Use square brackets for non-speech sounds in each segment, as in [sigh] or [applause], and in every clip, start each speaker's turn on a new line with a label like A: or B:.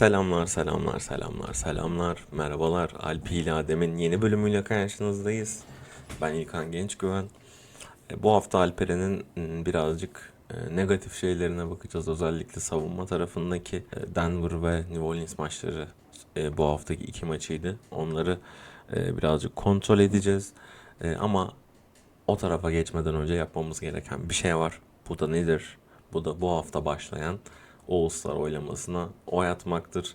A: Selamlar, selamlar, selamlar, selamlar. Merhabalar. Alpi ile Adem'in yeni bölümüyle karşınızdayız. Ben İlkan Gençgüven. E, Bu hafta Alperen'in m, birazcık e, negatif şeylerine bakacağız. Özellikle savunma tarafındaki e, Denver ve New Orleans maçları bu haftaki iki maçıydı. Onları birazcık kontrol edeceğiz. Ama o tarafa geçmeden önce yapmamız gereken bir şey var. Bu da nedir? Bu da bu hafta başlayan All-Star oylamasına oy atmaktır.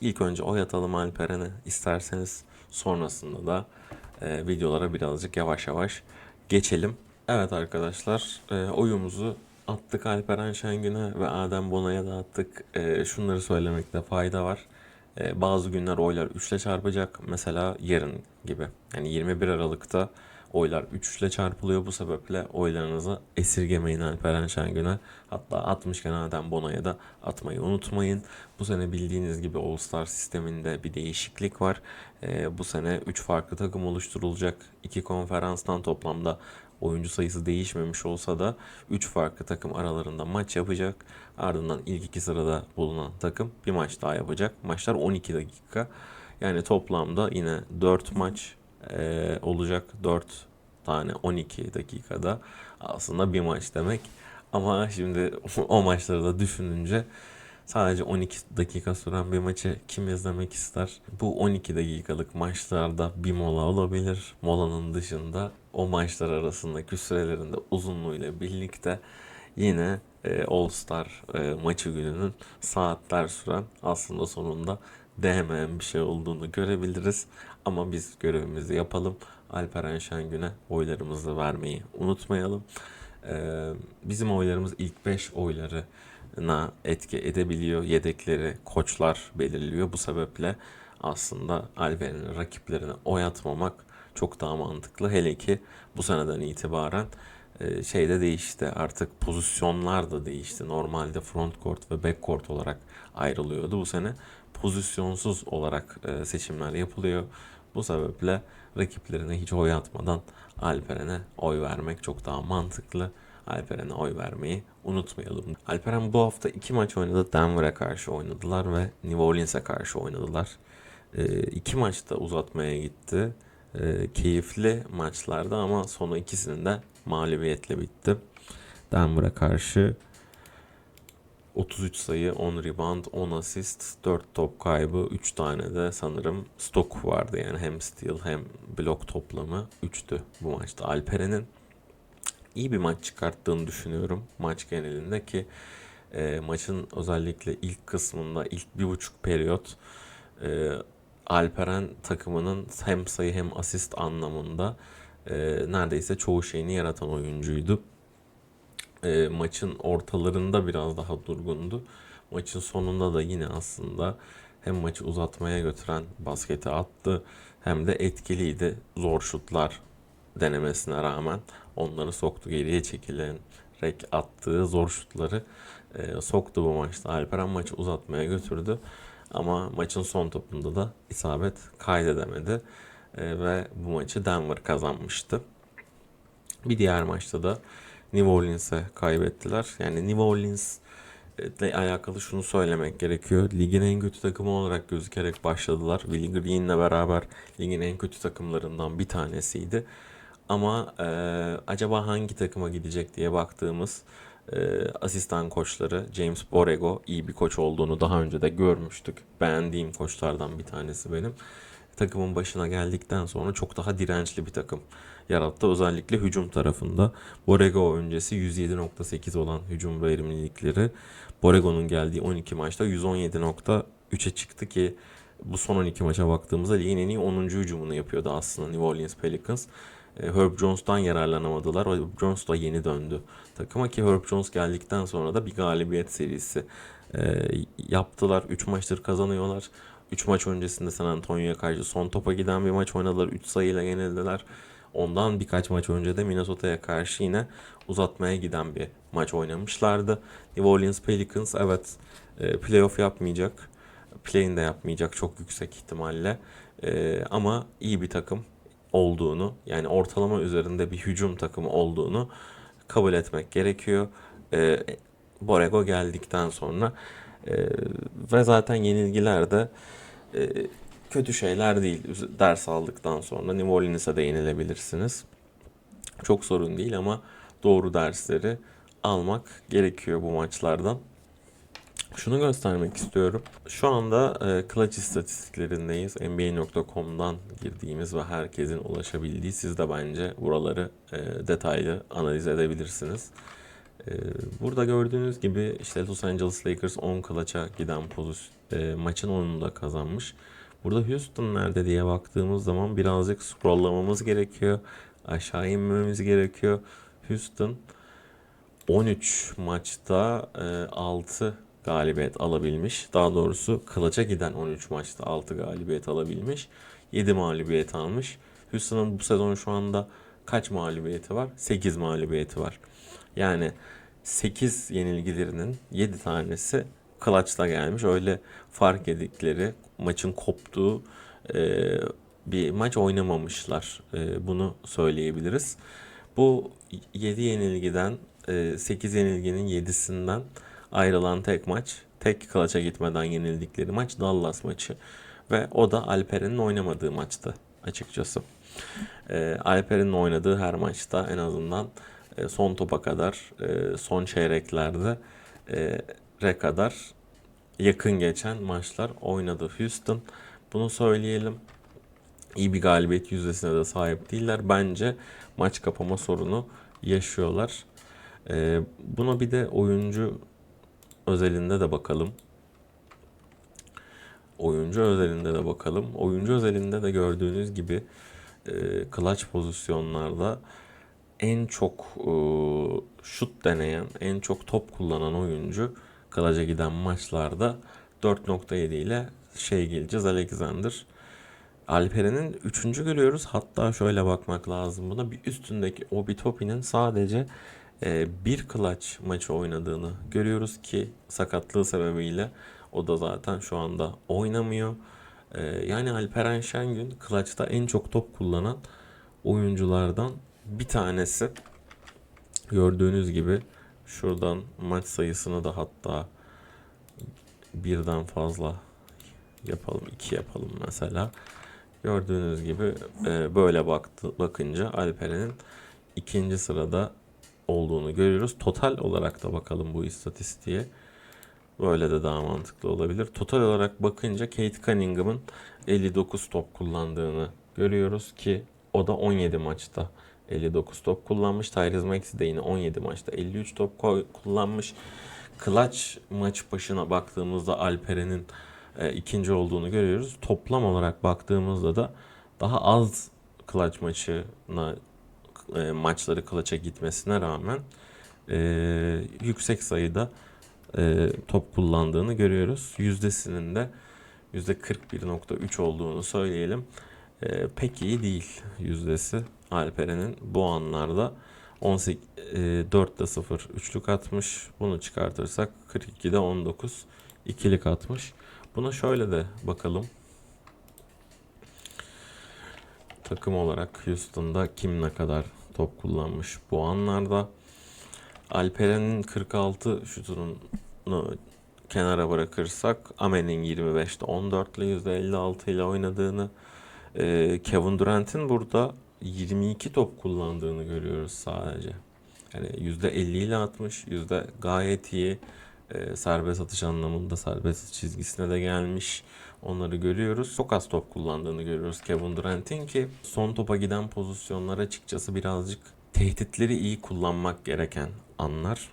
A: İlk önce oy atalım Alperen'e isterseniz. Sonrasında da e, videolara birazcık yavaş yavaş geçelim. Evet arkadaşlar e, oyumuzu attık Alperen Şengün'e ve Adem Bona'ya da attık. E, şunları söylemekte fayda var. E, bazı günler oylar 3 ile çarpacak. Mesela yarın gibi. Yani 21 Aralık'ta oylar 3 ile çarpılıyor. Bu sebeple oylarınızı esirgemeyin Alperen Şengün'e. Hatta atmışken Adem Bona'ya da atmayı unutmayın. Bu sene bildiğiniz gibi All Star sisteminde bir değişiklik var. E, bu sene 3 farklı takım oluşturulacak. 2 konferanstan toplamda oyuncu sayısı değişmemiş olsa da 3 farklı takım aralarında maç yapacak. Ardından ilk iki sırada bulunan takım bir maç daha yapacak. Maçlar 12 dakika. Yani toplamda yine 4 maç eee, olacak. 4 tane 12 dakikada aslında bir maç demek. Ama şimdi [laughs] o maçları da düşününce sadece 12 dakika süren bir maçı kim izlemek ister? Bu 12 dakikalık maçlarda bir mola olabilir. Molanın dışında o maçlar arasındaki sürelerinde uzunluğuyla birlikte yine e, All Star e, maçı gününün saatler süren aslında sonunda değmeyen bir şey olduğunu görebiliriz. Ama biz görevimizi yapalım. Alperen Şengün'e oylarımızı vermeyi unutmayalım. Ee, bizim oylarımız ilk 5 oylarına etki edebiliyor. Yedekleri koçlar belirliyor. Bu sebeple aslında Alperen'in rakiplerine oy atmamak çok daha mantıklı. Hele ki bu seneden itibaren e, şey de değişti. Artık pozisyonlar da değişti. Normalde front court ve back court olarak ayrılıyordu. Bu sene pozisyonsuz olarak e, seçimler yapılıyor. Bu sebeple rakiplerine hiç oy atmadan Alperen'e oy vermek çok daha mantıklı. Alperen'e oy vermeyi unutmayalım. Alperen bu hafta iki maç oynadı. Denver'a karşı oynadılar ve New Orleans'e karşı oynadılar. E, iki maçta uzatmaya gitti. E, keyifli maçlardı ama sonu ikisinin de mağlubiyetle bitti. Denver'a karşı 33 sayı, 10 rebound, 10 asist, 4 top kaybı, 3 tane de sanırım stok vardı. Yani hem steal hem blok toplamı 3'tü bu maçta. Alperen'in iyi bir maç çıkarttığını düşünüyorum maç genelinde ki e, maçın özellikle ilk kısmında ilk bir buçuk periyot e, Alperen takımının hem sayı hem asist anlamında e, neredeyse çoğu şeyini yaratan oyuncuydu e, maçın ortalarında biraz daha durgundu. Maçın sonunda da yine aslında hem maçı uzatmaya götüren basketi attı hem de etkiliydi. Zor şutlar denemesine rağmen onları soktu geriye çekilerek attığı zor şutları e, soktu bu maçta. Alperen maçı uzatmaya götürdü ama maçın son topunda da isabet kaydedemedi E, ve bu maçı Denver kazanmıştı. Bir diğer maçta da New Orleans'e kaybettiler. Yani New Orleans ile alakalı şunu söylemek gerekiyor. Ligin en kötü takımı olarak gözükerek başladılar. Willie Green'le beraber ligin en kötü takımlarından bir tanesiydi. Ama e, acaba hangi takıma gidecek diye baktığımız e, asistan koçları James Borrego iyi bir koç olduğunu daha önce de görmüştük. Beğendiğim koçlardan bir tanesi benim takımın başına geldikten sonra çok daha dirençli bir takım yarattı. Özellikle hücum tarafında. Borrego öncesi 107.8 olan hücum verimlilikleri Borrego'nun geldiği 12 maçta 117.3'e çıktı ki bu son 12 maça baktığımızda ligin en iyi 10. hücumunu yapıyordu aslında New Orleans Pelicans. E, Herb Jones'tan yararlanamadılar. Herb Jones da yeni döndü takıma ki Herb Jones geldikten sonra da bir galibiyet serisi e, yaptılar. 3 maçtır kazanıyorlar. 3 maç öncesinde San Antonio'ya karşı son topa giden bir maç oynadılar. 3 sayıyla yenildiler. Ondan birkaç maç önce de Minnesota'ya karşı yine uzatmaya giden bir maç oynamışlardı. New Orleans Pelicans evet e, playoff yapmayacak. Play'in de yapmayacak çok yüksek ihtimalle. E, ama iyi bir takım olduğunu yani ortalama üzerinde bir hücum takımı olduğunu kabul etmek gerekiyor. E, Borrego geldikten sonra ve zaten yenilgiler de kötü şeyler değil. Ders aldıktan sonra New Orleans'a da yenilebilirsiniz. Çok sorun değil ama doğru dersleri almak gerekiyor bu maçlardan. Şunu göstermek istiyorum. Şu anda e, clutch istatistiklerindeyiz. NBA.com'dan girdiğimiz ve herkesin ulaşabildiği. Siz de bence buraları e, detaylı analiz edebilirsiniz. E, burada gördüğünüz gibi işte Los Angeles Lakers 10 clutch'a giden pozisyon, e, maçın 10'unu da kazanmış. Burada Houston nerede diye baktığımız zaman birazcık scrolllamamız gerekiyor. Aşağı inmemiz gerekiyor. Houston 13 maçta e, 6 galibiyet alabilmiş. Daha doğrusu kılıca giden 13 maçta 6 galibiyet alabilmiş. 7 mağlubiyet almış. Houston'ın bu sezon şu anda kaç mağlubiyeti var? 8 mağlubiyeti var. Yani 8 yenilgilerinin 7 tanesi clutch'ta gelmiş. Öyle fark edikleri maçın koptuğu e, bir maç oynamamışlar. E, bunu söyleyebiliriz. Bu 7 yenilgiden e, 8 yenilginin 7'sinden ayrılan tek maç, tek klaça gitmeden yenildikleri maç Dallas maçı. Ve o da Alperen'in oynamadığı maçtı açıkçası. E, Alperen'in oynadığı her maçta en azından e, son topa kadar, e, son çeyreklerde e, re kadar yakın geçen maçlar oynadı Houston. Bunu söyleyelim. İyi bir galibiyet yüzdesine de sahip değiller. Bence maç kapama sorunu yaşıyorlar. Ee, buna bir de oyuncu özelinde de bakalım. Oyuncu özelinde de bakalım. Oyuncu özelinde de gördüğünüz gibi e, clutch pozisyonlarda en çok e, şut deneyen, en çok top kullanan oyuncu clutch'a giden maçlarda 4.7 ile şey geleceğiz Alexander. Alperen'in 3. görüyoruz. Hatta şöyle bakmak lazım buna. Bir üstündeki Obi Toppin'in sadece e, bir clutch maçı oynadığını görüyoruz ki sakatlığı sebebiyle o da zaten şu anda oynamıyor. E, yani Alperen Şengün clutch'ta en çok top kullanan oyunculardan bir tanesi. Gördüğünüz gibi şuradan maç sayısını da hatta birden fazla yapalım, iki yapalım mesela. Gördüğünüz gibi e, böyle baktı, bakınca Alperen'in ikinci sırada olduğunu görüyoruz. Total olarak da bakalım bu istatistiğe. Böyle de daha mantıklı olabilir. Total olarak bakınca Kate Cunningham'ın 59 top kullandığını görüyoruz ki o da 17 maçta 59 top kullanmış. Tyrese Maxey de yine 17 maçta 53 top kullanmış. Clutch maç başına baktığımızda Alperen'in e, ikinci olduğunu görüyoruz. Toplam olarak baktığımızda da daha az clutch maçına e, maçları clutch'a gitmesine rağmen e, yüksek sayıda e, top kullandığını görüyoruz. Yüzdesinin de %41.3 olduğunu söyleyelim. E, pek iyi değil yüzdesi Alperen'in bu anlarda 18 e, 4'te 0 üçlük atmış. Bunu çıkartırsak 42'de 19 ikilik atmış. Buna şöyle de bakalım. Takım olarak Houston'da kim ne kadar top kullanmış bu anlarda. Alperen'in 46 şutunu kenara bırakırsak Amen'in 25'te 14 ile %56 ile oynadığını e, Kevin Durant'in burada 22 top kullandığını görüyoruz sadece. Yani %50 ile atmış, yüzde gayet iyi e, serbest atış anlamında serbest çizgisine de gelmiş. Onları görüyoruz. Çok az top kullandığını görüyoruz Kevin Durant'in ki son topa giden pozisyonlar açıkçası birazcık tehditleri iyi kullanmak gereken anlar.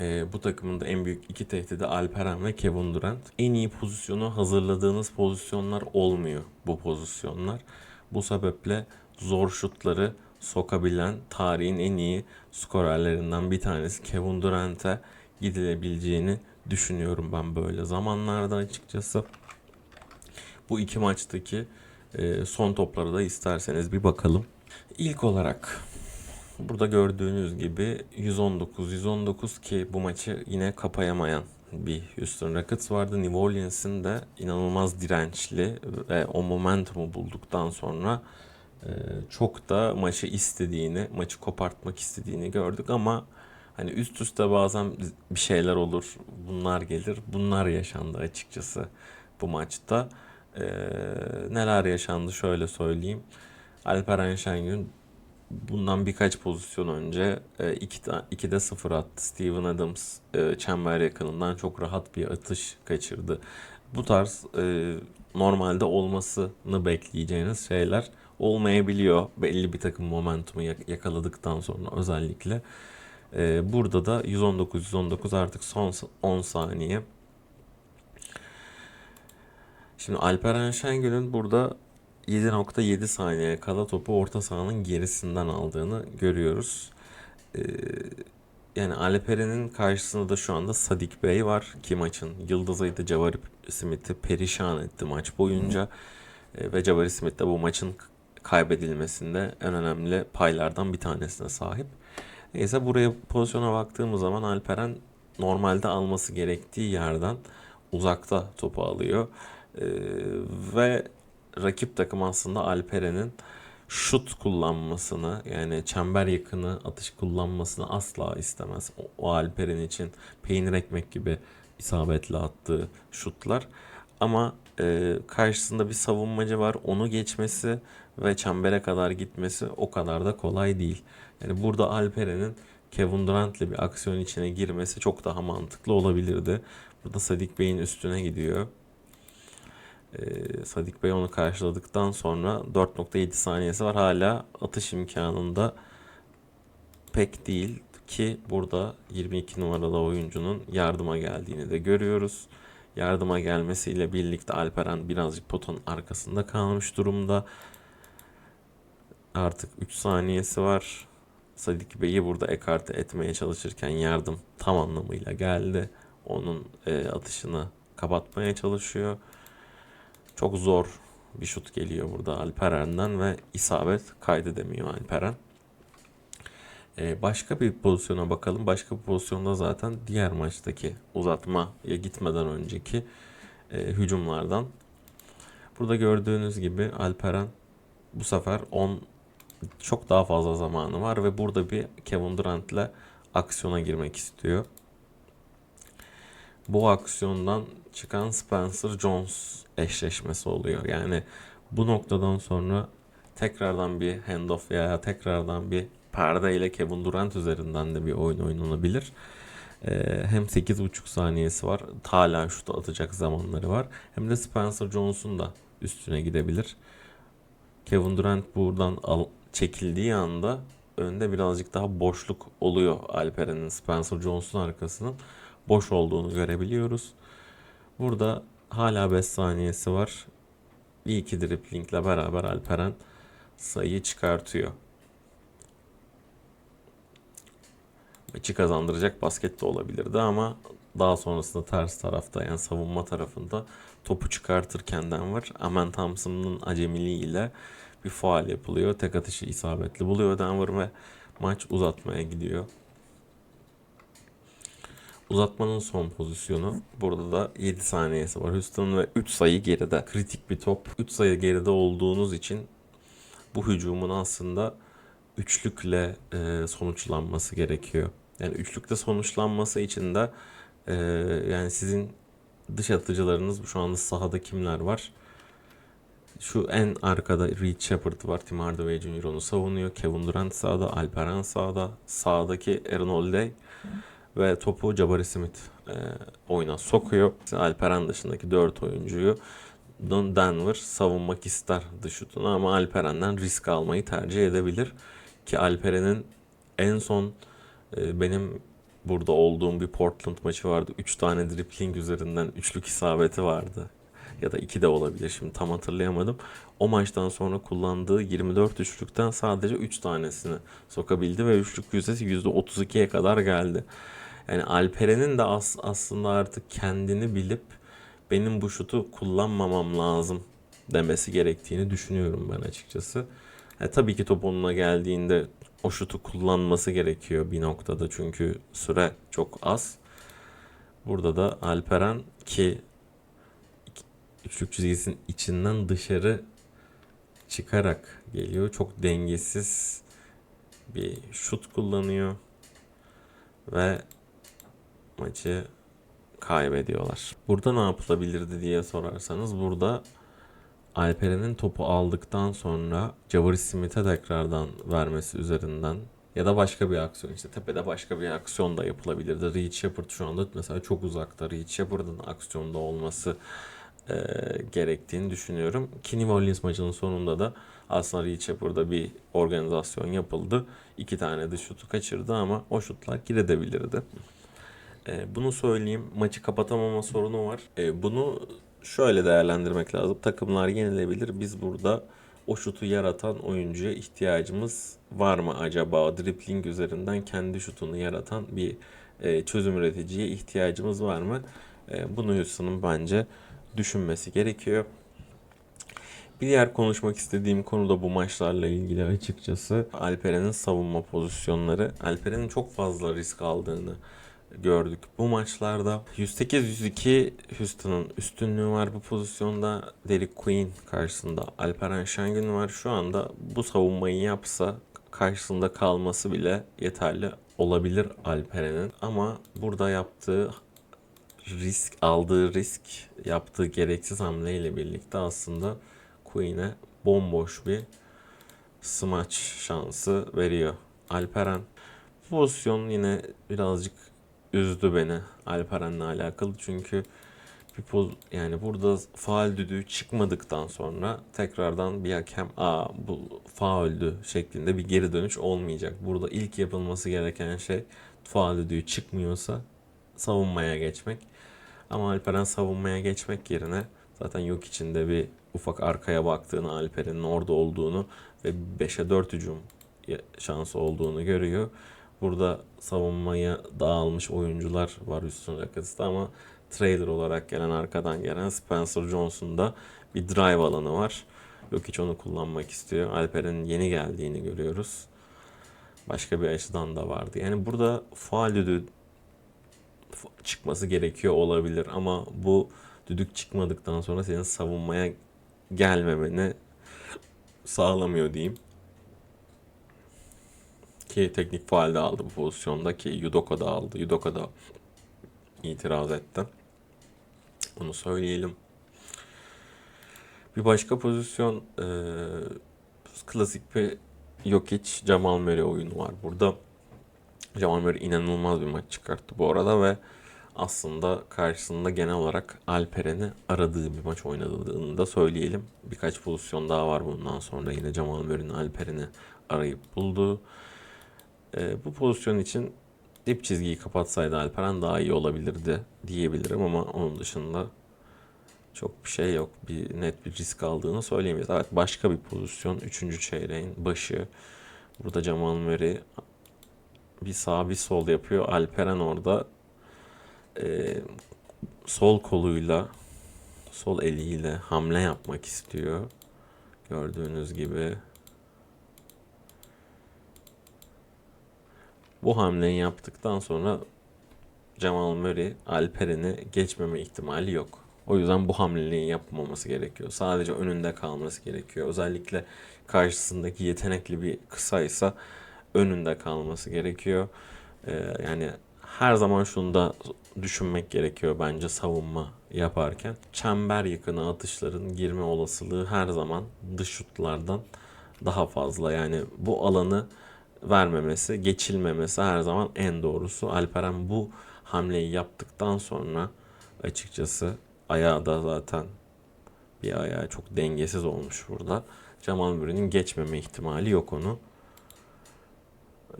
A: E, bu takımın da en büyük iki tehdidi Alperen ve Kevin Durant. En iyi pozisyonu hazırladığınız pozisyonlar olmuyor bu pozisyonlar. Bu sebeple zor şutları sokabilen tarihin en iyi skorerlerinden bir tanesi Kevin Durant'e gidilebileceğini düşünüyorum ben böyle zamanlarda açıkçası. Bu iki maçtaki e, son topları da isterseniz bir bakalım. İlk olarak burada gördüğünüz gibi 119-119 ki bu maçı yine kapayamayan bir Houston Rockets vardı. New Orleans'in de inanılmaz dirençli ve o momentumu bulduktan sonra e, çok da maçı istediğini, maçı kopartmak istediğini gördük ama Hani üst üste bazen bir şeyler olur, bunlar gelir. Bunlar yaşandı açıkçası bu maçta. Ee, neler yaşandı şöyle söyleyeyim. Alperen Şengün bundan birkaç pozisyon önce 2 2'de 0 attı. Steven Adams e, çember yakınından çok rahat bir atış kaçırdı. Bu tarz e, normalde olmasını bekleyeceğiniz şeyler olmayabiliyor. Belli bir takım momentumu yak- yakaladıktan sonra özellikle. E, burada da 119-119 artık son s- 10 saniye. Şimdi Alperen Şengül'ün burada 7.7 saniye kala topu orta sahanın gerisinden aldığını görüyoruz. Ee, yani Alperen'in karşısında da şu anda Sadik Bey var ki maçın yıldızıydı. Jabari Smith'i perişan etti maç boyunca. Ee, ve Jabari Smith de bu maçın kaybedilmesinde en önemli paylardan bir tanesine sahip. Neyse buraya pozisyona baktığımız zaman Alperen normalde alması gerektiği yerden uzakta topu alıyor. Ee, ve rakip takım aslında Alperen'in şut kullanmasını yani çember yakını atış kullanmasını asla istemez. O, o Alperen için peynir ekmek gibi isabetli attığı şutlar. Ama e, karşısında bir savunmacı var. Onu geçmesi ve çembere kadar gitmesi o kadar da kolay değil. Yani burada Alperen'in Kevin Durant'le bir aksiyon içine girmesi çok daha mantıklı olabilirdi. Burada Sadik Bey'in üstüne gidiyor. Ee, Sadik Bey onu karşıladıktan sonra 4.7 saniyesi var. Hala atış imkanında pek değil ki burada 22 numaralı oyuncunun yardıma geldiğini de görüyoruz. Yardıma gelmesiyle birlikte Alperen birazcık potanın arkasında kalmış durumda. Artık 3 saniyesi var. Sadik Bey'i burada ekarte etmeye çalışırken yardım tam anlamıyla geldi. Onun e, atışını kapatmaya çalışıyor. Çok zor bir şut geliyor burada Alperen'den ve isabet kaydedemiyor Alperen. Ee, başka bir pozisyona bakalım. Başka bir pozisyonda zaten diğer maçtaki uzatmaya gitmeden önceki e, hücumlardan. Burada gördüğünüz gibi Alperen bu sefer 10 çok daha fazla zamanı var ve burada bir Kevin Durant'le aksiyona girmek istiyor. Bu aksiyondan çıkan Spencer Jones eşleşmesi oluyor. Yani bu noktadan sonra tekrardan bir handoff veya tekrardan bir perde ile Kevin Durant üzerinden de bir oyun oynanabilir. Ee, hem 8.5 saniyesi var. Hala şutu atacak zamanları var. Hem de Spencer Jones'un da üstüne gidebilir. Kevin Durant buradan al, çekildiği anda önde birazcık daha boşluk oluyor Alperen'in Spencer Jones'un arkasının boş olduğunu görebiliyoruz. Burada hala 5 saniyesi var. Bir iki driplingle beraber Alperen sayıyı çıkartıyor. Maçı kazandıracak basket de olabilirdi ama daha sonrasında ters tarafta yani savunma tarafında topu çıkartırken var. Aman Thompson'ın acemiliğiyle bir faal yapılıyor. Tek atışı isabetli buluyor Denver ve maç uzatmaya gidiyor. Uzatmanın son pozisyonu. Burada da 7 saniyesi var. Houston ve 3 sayı geride. Kritik bir top. 3 sayı geride olduğunuz için bu hücumun aslında üçlükle e, sonuçlanması gerekiyor. Yani üçlükte sonuçlanması için de e, yani sizin dış atıcılarınız şu anda sahada kimler var? Şu en arkada Reed Shepard var. Tim Hardaway Jr. onu savunuyor. Kevin Durant sağda. Alperen sağda. Sağdaki Aaron Holiday ve topu Jabari Smith e, oyuna sokuyor. Alperen dışındaki 4 oyuncuyu Denver savunmak ister dış şutunu ama Alperen'den risk almayı tercih edebilir. Ki Alperen'in en son e, benim burada olduğum bir Portland maçı vardı. 3 tane dribbling üzerinden üçlük isabeti vardı. Ya da 2 de olabilir şimdi tam hatırlayamadım. O maçtan sonra kullandığı 24 üçlükten sadece 3 tanesini sokabildi ve üçlük yüzdesi %32'ye kadar geldi. Yani Alperen'in de as aslında artık kendini bilip benim bu şutu kullanmamam lazım demesi gerektiğini düşünüyorum ben açıkçası. E, tabii ki top onuna geldiğinde o şutu kullanması gerekiyor bir noktada çünkü süre çok az. Burada da Alperen ki üçlük çizgisinin içinden dışarı çıkarak geliyor. Çok dengesiz bir şut kullanıyor. ve maçı kaybediyorlar. Burada ne yapılabilirdi diye sorarsanız burada Alperen'in topu aldıktan sonra Jabari Smith'e tekrardan vermesi üzerinden ya da başka bir aksiyon işte tepede başka bir aksiyon da yapılabilirdi. Reed Shepard şu anda mesela çok uzakta. Reed Shepard'ın aksiyonda olması e, gerektiğini düşünüyorum. Kenny Mullins maçının sonunda da aslında Reed Shepard'a bir organizasyon yapıldı. İki tane de şutu kaçırdı ama o şutlar girebilirdi. E, bunu söyleyeyim. Maçı kapatamama sorunu var. E, bunu şöyle değerlendirmek lazım. Takımlar yenilebilir. Biz burada o şutu yaratan oyuncuya ihtiyacımız var mı acaba? Dribbling üzerinden kendi şutunu yaratan bir e, çözüm üreticiye ihtiyacımız var mı? E, bunu Houston'ın bence düşünmesi gerekiyor. Bir diğer konuşmak istediğim konu da bu maçlarla ilgili açıkçası Alperen'in savunma pozisyonları. Alperen'in çok fazla risk aldığını gördük bu maçlarda. 108-102 Houston'ın üstünlüğü var bu pozisyonda. Derek Queen karşısında Alperen Şengün var. Şu anda bu savunmayı yapsa karşısında kalması bile yeterli olabilir Alperen'in. Ama burada yaptığı risk, aldığı risk, yaptığı gereksiz hamleyle birlikte aslında Queen'e bomboş bir smaç şansı veriyor. Alperen bu pozisyon yine birazcık üzdü beni Alperen'le alakalı çünkü bir poz, yani burada faal düdüğü çıkmadıktan sonra tekrardan bir hakem aa bu fauldü şeklinde bir geri dönüş olmayacak. Burada ilk yapılması gereken şey faal düdüğü çıkmıyorsa savunmaya geçmek. Ama Alperen savunmaya geçmek yerine zaten yok içinde bir ufak arkaya baktığını Alperen'in orada olduğunu ve 5'e 4 hücum şansı olduğunu görüyor. Burada savunmaya dağılmış oyuncular var üstün rakısta ama trailer olarak gelen arkadan gelen Spencer Johnson'da bir drive alanı var. Yok hiç onu kullanmak istiyor. Alper'in yeni geldiğini görüyoruz. Başka bir açıdan da vardı. Yani burada faal düdüğü çıkması gerekiyor olabilir ama bu düdük çıkmadıktan sonra senin savunmaya gelmemeni sağlamıyor diyeyim. Ki teknik faal de aldı bu pozisyonda ki Yudoka da aldı. Yudoka da itiraz etti. Bunu söyleyelim. Bir başka pozisyon e, klasik bir Jokic Jamal Murray oyunu var burada. Jamal Murray inanılmaz bir maç çıkarttı bu arada ve aslında karşısında genel olarak Alperen'i aradığı bir maç oynadığını da söyleyelim. Birkaç pozisyon daha var bundan sonra yine Jamal Murray'nin Alperen'i arayıp bulduğu. E, bu pozisyon için dip çizgiyi kapatsaydı Alperen daha iyi olabilirdi diyebilirim ama onun dışında çok bir şey yok. Bir net bir risk aldığını söyleyemeyiz. Evet başka bir pozisyon. Üçüncü çeyreğin başı. Burada Jamal Murray bir sağ bir sol yapıyor. Alperen orada e, sol koluyla sol eliyle hamle yapmak istiyor. Gördüğünüz gibi Bu hamleyi yaptıktan sonra Jamal Murray Alperen'i geçmeme ihtimali yok. O yüzden bu hamleyi yapmaması gerekiyor. Sadece önünde kalması gerekiyor. Özellikle karşısındaki yetenekli bir kısaysa önünde kalması gerekiyor. Ee, yani her zaman şunu da düşünmek gerekiyor bence savunma yaparken. Çember yakını atışların girme olasılığı her zaman dış şutlardan daha fazla. Yani bu alanı vermemesi, geçilmemesi her zaman en doğrusu. Alperen bu hamleyi yaptıktan sonra açıkçası ayağı da zaten bir ayağı çok dengesiz olmuş burada. Cemal Murray'nin geçmeme ihtimali yok onu.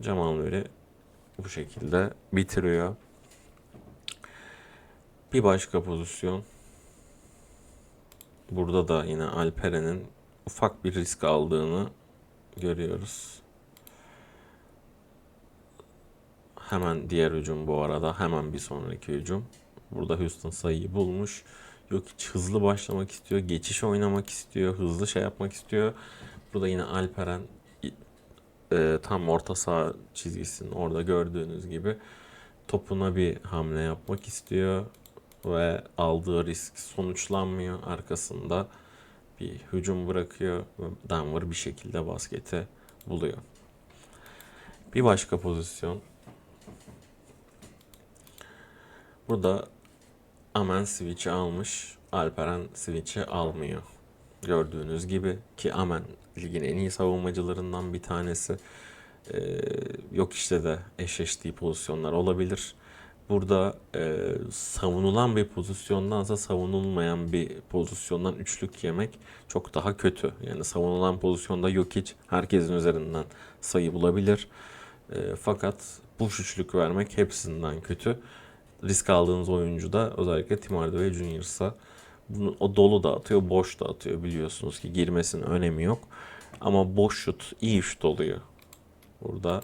A: Cemal Murray bu şekilde bitiriyor. Bir başka pozisyon. Burada da yine Alperen'in ufak bir risk aldığını görüyoruz. Hemen diğer hücum bu arada. Hemen bir sonraki hücum. Burada Houston sayıyı bulmuş. Yok hiç hızlı başlamak istiyor. Geçiş oynamak istiyor. Hızlı şey yapmak istiyor. Burada yine Alperen e, tam orta saha çizgisinin orada gördüğünüz gibi topuna bir hamle yapmak istiyor ve aldığı risk sonuçlanmıyor. Arkasında bir hücum bırakıyor ve Denver bir şekilde basketi buluyor. Bir başka pozisyon Burada Amen switch'i almış. Alperen switch'i almıyor. Gördüğünüz gibi ki Amen ligin en iyi savunmacılarından bir tanesi. Ee, yok işte de eşleştiği pozisyonlar olabilir. Burada e, savunulan bir pozisyondansa savunulmayan bir pozisyondan üçlük yemek çok daha kötü. Yani savunulan pozisyonda yok hiç herkesin üzerinden sayı bulabilir. E, fakat boş üçlük vermek hepsinden kötü. Risk aldığınız oyuncu da özellikle Tim Hardaway Junior'sa bunu, o dolu da atıyor, boş da atıyor biliyorsunuz ki girmesinin önemi yok. Ama boş şut, iyi şut oluyor. Burada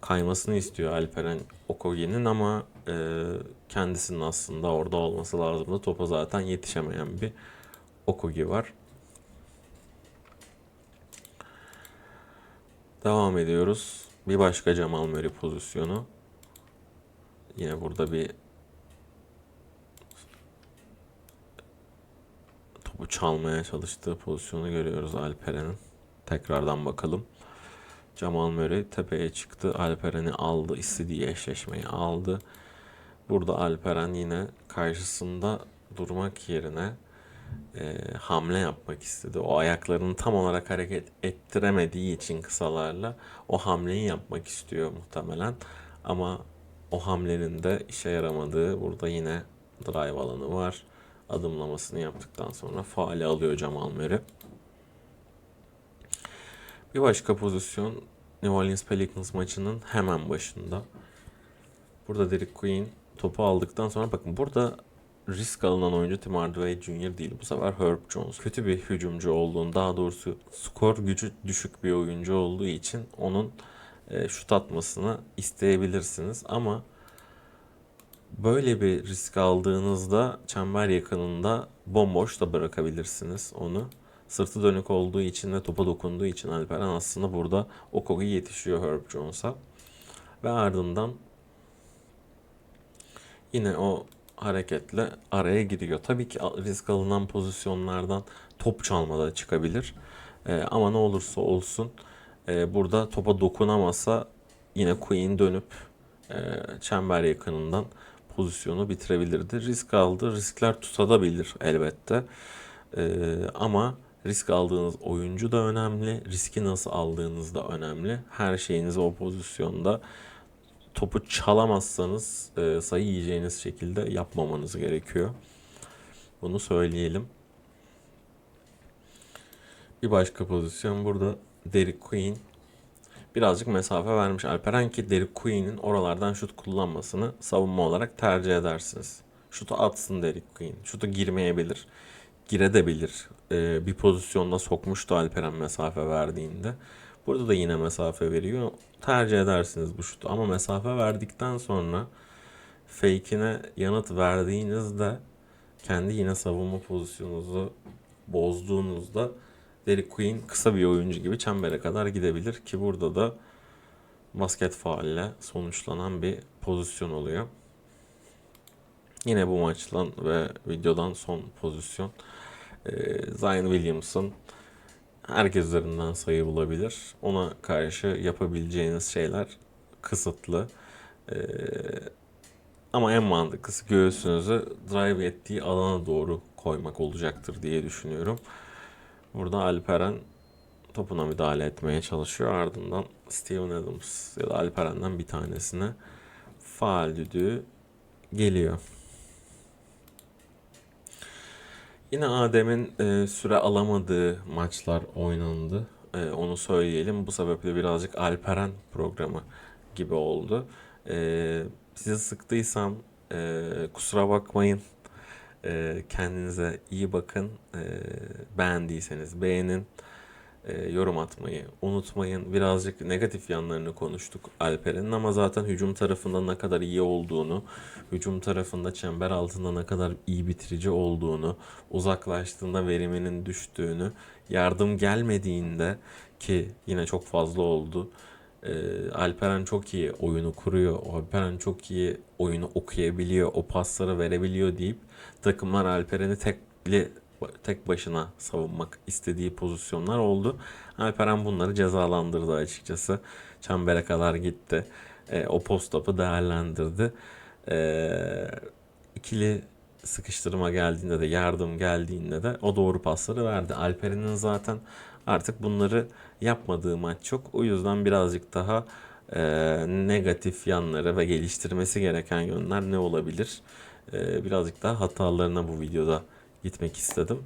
A: kaymasını istiyor Alperen Okoye'nin ama e, kendisinin aslında orada olması lazımdı. Topa zaten yetişemeyen bir Okogi var. Devam ediyoruz. Bir başka Cemal Murray pozisyonu. Yine burada bir topu çalmaya çalıştığı pozisyonu görüyoruz Alperen'in. Tekrardan bakalım. Jamal Murray tepeye çıktı. Alperen'i aldı. istediği eşleşmeyi aldı. Burada Alperen yine karşısında durmak yerine e, hamle yapmak istedi. O ayaklarını tam olarak hareket ettiremediği için kısalarla o hamleyi yapmak istiyor muhtemelen. Ama o hamlenin de işe yaramadığı burada yine drive alanı var. Adımlamasını yaptıktan sonra faali alıyor Jamal Murray. Bir başka pozisyon New Orleans Pelicans maçının hemen başında. Burada Derek Queen topu aldıktan sonra bakın burada risk alınan oyuncu Tim Hardaway Jr. değil. Bu sefer Herb Jones. Kötü bir hücumcu olduğunu, daha doğrusu skor gücü düşük bir oyuncu olduğu için onun e, şut atmasını isteyebilirsiniz. Ama böyle bir risk aldığınızda çember yakınında bomboş da bırakabilirsiniz onu. Sırtı dönük olduğu için ve topa dokunduğu için Alperen aslında burada o koku yetişiyor Herb Jones'a. Ve ardından yine o hareketle araya giriyor. Tabii ki risk alınan pozisyonlardan top çalmada çıkabilir. Ee, ama ne olursa olsun e, burada topa dokunamasa yine Queen dönüp e, çember yakınından pozisyonu bitirebilirdi. Risk aldı. Riskler tutabilir elbette. E, ama risk aldığınız oyuncu da önemli. Riski nasıl aldığınız da önemli. Her şeyinizi o pozisyonda topu çalamazsanız e, sayı yiyeceğiniz şekilde yapmamanız gerekiyor. Bunu söyleyelim. Bir başka pozisyon burada Derek Queen birazcık mesafe vermiş Alperen ki Derek Queen'in oralardan şut kullanmasını savunma olarak tercih edersiniz. Şutu atsın Derek Queen. Şutu girmeyebilir. Girebilir. Ee, bir pozisyonda sokmuştu Alperen mesafe verdiğinde. Burada da yine mesafe veriyor. Tercih edersiniz bu şutu. Ama mesafe verdikten sonra fake'ine yanıt verdiğinizde kendi yine savunma pozisyonunuzu bozduğunuzda Derek Queen kısa bir oyuncu gibi çembere kadar gidebilir ki burada da basket faulle sonuçlanan bir pozisyon oluyor. Yine bu maçtan ve videodan son pozisyon. Ee, Zion Williamson herkes üzerinden sayı bulabilir. Ona karşı yapabileceğiniz şeyler kısıtlı. Ee, ama en mantıklısı göğsünüzü drive ettiği alana doğru koymak olacaktır diye düşünüyorum. Burada Alperen topuna müdahale etmeye çalışıyor. Ardından Steven Adams ya da Alperen'den bir tanesine faal düdüğü geliyor. Yine Adem'in e, süre alamadığı maçlar oynandı. E, onu söyleyelim. Bu sebeple birazcık Alperen programı gibi oldu. E, sizi sıktıysam e, kusura bakmayın. E, kendinize iyi bakın. E, beğendiyseniz beğenin. E, yorum atmayı unutmayın. Birazcık negatif yanlarını konuştuk Alperen'in ama zaten hücum tarafında ne kadar iyi olduğunu, hücum tarafında çember altında ne kadar iyi bitirici olduğunu, uzaklaştığında veriminin düştüğünü, yardım gelmediğinde ki yine çok fazla oldu. E, Alperen çok iyi oyunu kuruyor. Alperen çok iyi oyunu okuyabiliyor. O pasları verebiliyor deyip takımlar Alperen'i tekli tek başına savunmak istediği pozisyonlar oldu. Alperen bunları cezalandırdı açıkçası. Çembere kadar gitti. E, o post-up'ı değerlendirdi. Ee, ikili sıkıştırma geldiğinde de yardım geldiğinde de o doğru pasları verdi. Alperen'in zaten artık bunları yapmadığı maç çok. O yüzden birazcık daha e, negatif yanları ve geliştirmesi gereken yönler ne olabilir? E, birazcık daha hatalarına bu videoda gitmek istedim.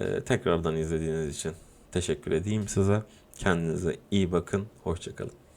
A: E, tekrardan izlediğiniz için teşekkür edeyim size. Kendinize iyi bakın. Hoşçakalın.